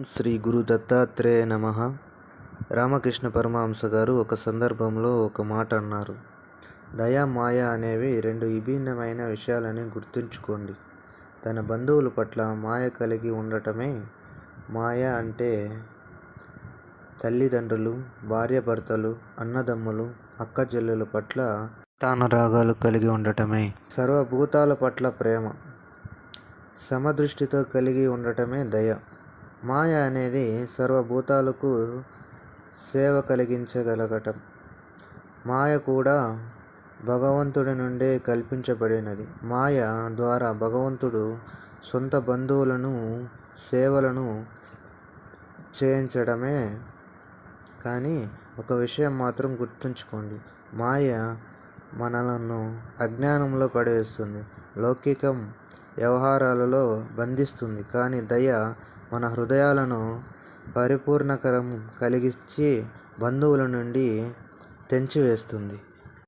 శ్రీ గురు దత్తాత్రేయ నమ. రామకృష్ణ పరమహంస గారు ఒక సందర్భంలో ఒక మాట అన్నారు. దయ మాయ అనేవి రెండు విభిన్నమైన విషయాలని గుర్తుంచుకోండి. తన బంధువుల పట్ల మాయ కలిగి ఉండటమే మాయ అంటే తల్లిదండ్రులు భార్యాభర్తలు అన్నదమ్ములు అక్కజెల్లుల పట్ల పట్ల తానురాగాలు కలిగి ఉండటమే. సర్వభూతాల పట్ల ప్రేమ సమదృష్టితో కలిగి ఉండటమే దయ. మాయ అనేది సర్వభూతాలకు సేవ కలిగించగలగటం. మాయ కూడా భగవంతుడి నుండే కల్పించబడినది. మాయ ద్వారా భగవంతుడు సొంత బంధువులను సేవలను చేయించడమే కానీ ఒక విషయం మాత్రం గుర్తుంచుకోండి. మాయ మనలను అజ్ఞానంలో పడవేస్తుంది లౌకికం వ్యవహారాలలో బంధిస్తుంది కానీ దయ మన హృదయాలను పరిపూర్ణకరం కలిగించి బంధువుల నుండి తెంచివేస్తుంది.